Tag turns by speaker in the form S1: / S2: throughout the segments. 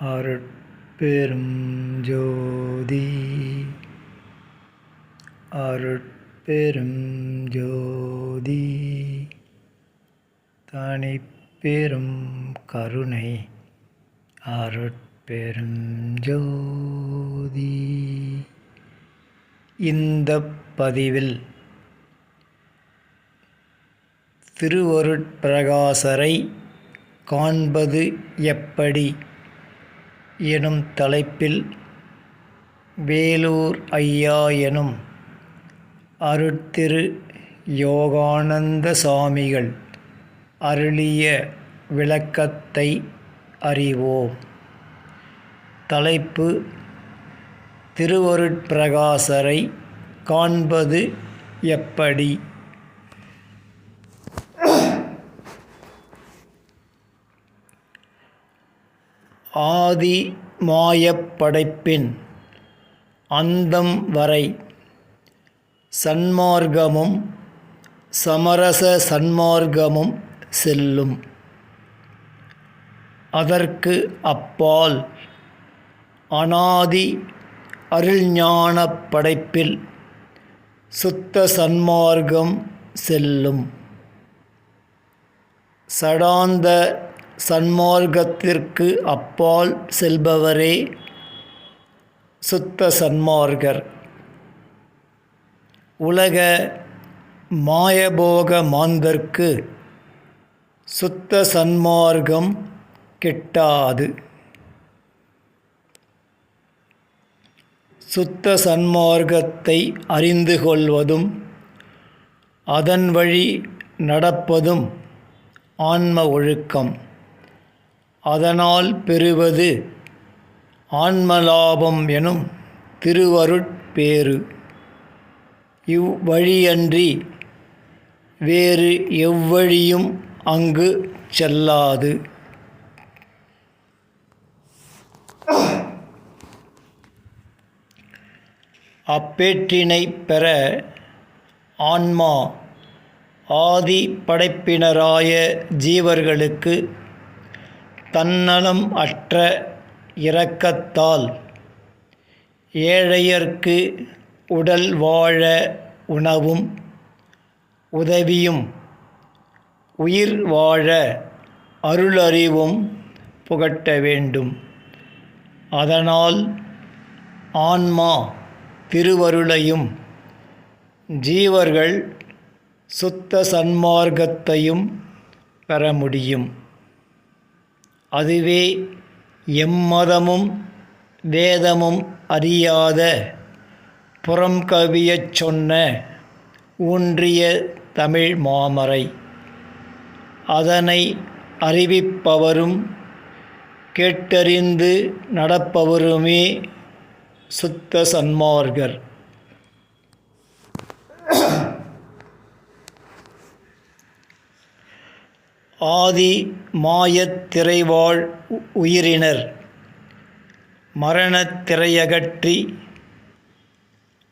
S1: அருட்பெரும் ஜோதி அருட்பெரும் ஜோதி தனிப்பெரும் கருணை. அருட்பெரும் ஜோதி இந்த பதிவில் திருவருட்பிரகாசரை காண்பது எப்படி? எனும் தலைப்பில் வேலூர் ஐயா எனும் அருட்திரு யோகானந்த சாமிகள் அருளிய விளக்கத்தை அறிவோம். தலைப்பு திருவருட்பிரகாசரை காண்பது எப்படி? ஆதி மாயப்படைப்பின் அந்தம் வரை சன்மார்க்கமும் சமரச சன்மார்க்கமும் செல்லும். அதற்கு அப்பால் அனாதி அருள்ஞான படைப்பில் சுத்த சன்மார்க்கம் செல்லும். சடாந்த சன்மார்க்கத்திற்கு அப்பால் செல்பவரே சுத்த சன்மார்க்கர். உலக மாயபோக மாந்தர்க்கு சுத்த சன்மார்க்கம் கிட்டாது. சுத்த சன்மார்க்கத்தை அறிந்து கொள்வதும் அதன் வழி நடப்பதும் ஆன்ம ஒழுக்கம். அதனால் பெறுவது ஆன்மலாபம் எனும் திருவருட்பேறு இவ்வழியன்றி வேறு எவ்வழியும் அங்கு செல்லாது. அப்பேற்றினை பெற ஆன்மா ஆதி படைப்பினராய ஜீவர்களுக்கு தன்னலம் அற்ற இரக்கத்தால் ஏழையர்க்கு உடல் வாழ உணவும் உதவியும் உயிர் வாழ அருளறிவும் புகட்ட வேண்டும். அதனால் ஆன்மா திருவருளையும் ஜீவர்கள் சுத்த சன்மார்க்கத்தையும் பெற முடியும். அதுவே எம்மதமும் வேதமும் அறியாத புறம் கவியச் சொன்ன ஊன்றிய தமிழ் மாமரை அதனை அறிவிப்பவரும் கேட்டறிந்து நடப்பவருமே சுத்த சன்மார்கர். ஆதி மாயத் திரைவாழ் உயிரினர். மரணத் திரையகற்றி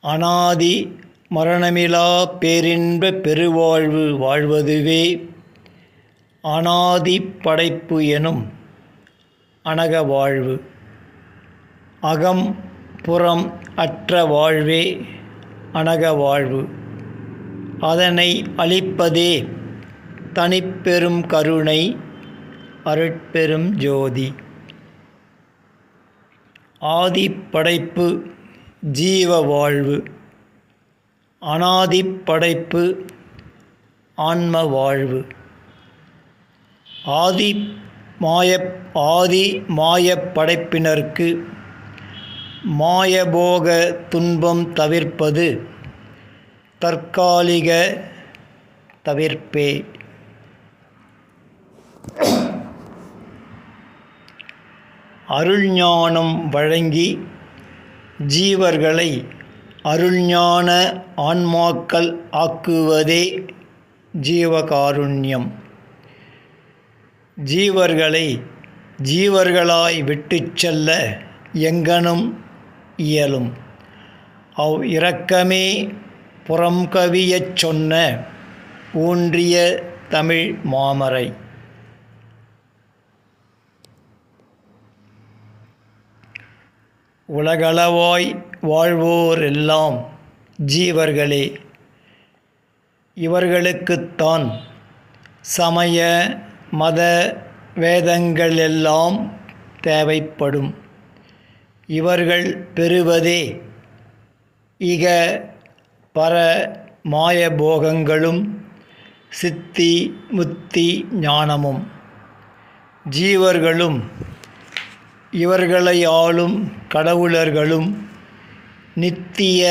S1: அனாதி மரணமிலா பேரின்ப பெருவாழ்வு வாழ்வதுவே அனாதி படைப்பு எனும் அனக வாழ்வு. அகம் புறம் அற்ற வாழ்வே அனக வாழ்வு. அதனை அழிப்பதே தனிப்பெரும் கருணை அருட்பெரும் ஜோதி. ஆதி படைப்பு ஜீவ வாழ்வு அனாதி படைப்பு ஆன்ம வாழ்வு. ஆதி மாய ஆதி மாய படைப்பினருக்கு மாயபோக துன்பம் தவிர்ப்பது தற்காலிக தவிர்ப்பே. அருள்ஞானம் வழங்கி ஜீவர்களை அருள்ஞான ஆன்மாக்கள் ஆக்குவதே ஜீவகாருண்யம். ஜீவர்களை ஜீவர்களாய் விட்டுச் செல்ல எங்கனும் இயலும். அவ் இரக்கமே புறம் கவியச் சொன்ன ஊன்றிய தமிழ் மாமரை. உலகளவாய் வாழ்வோர் எல்லாம் ஜீவர்களே இவர்களுக்குத்தான் சமய மத வேதங்கள் எல்லாம் தேவைப்படும். இவர்கள் பெறுவதே இக பர மாயபோகங்களும் சித்தி முத்தி ஞானமும். ஜீவர்களும் இவர்களை ஆளும் கடவுளர்களும் நித்திய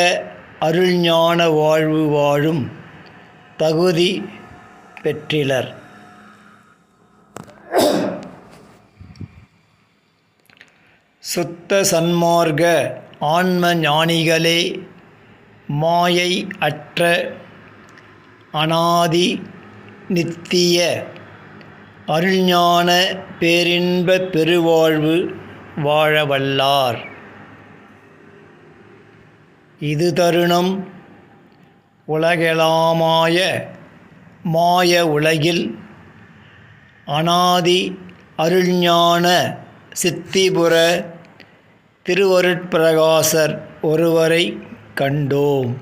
S1: அருள்ஞான வாழ்வு வாழும் தகுதி பெற்றிலர். சுத்த சன்மார்க்க ஆன்ம ஞானிகளே மாயை அற்ற அனாதி நித்திய அருள்ஞான பேரின்ப பெருவாழ்வு வாழவல்லார். இது தருணம் உலகெலாமாய மாய உலகில் அனாதி அருள்ஞான சித்திபுர திருவருட்பிரகாசர் ஒருவரை கண்டோம்.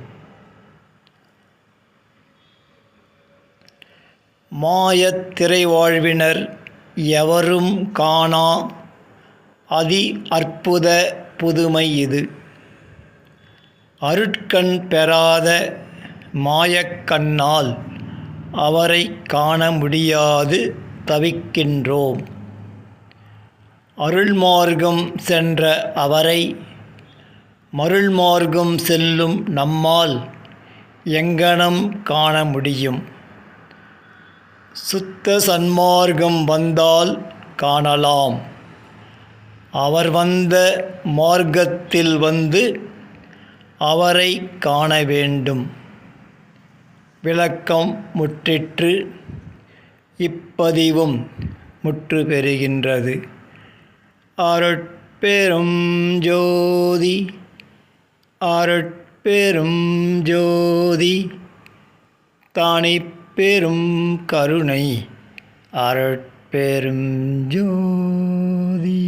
S1: மாயத் திரைவாழ்வினர் எவரும் காணா அதி அற்புத புதுமை இது. அருட்கண் பெறாத மாயக்கண்ணால் அவரை காண முடியாது தவிக்கின்றோம். அருள்மார்க்கம் சென்ற அவரை மருள்மார்க்கம் செல்லும் நம்மால் எங்கனம் காண முடியும். சுத்த சன்மார்க்கம் வந்தால் காணலாம். அவர் வந்த மார்க்கத்தில் வந்து அவரை காண வேண்டும். விளக்கம் முற்றிற்று இப்பதிவும் முற்று பெறுகின்றது. அருட்பெரும் ஜோதி அருட்பெரும் ஜோதி தானே பெரும் கருணை அருட் ஜோதி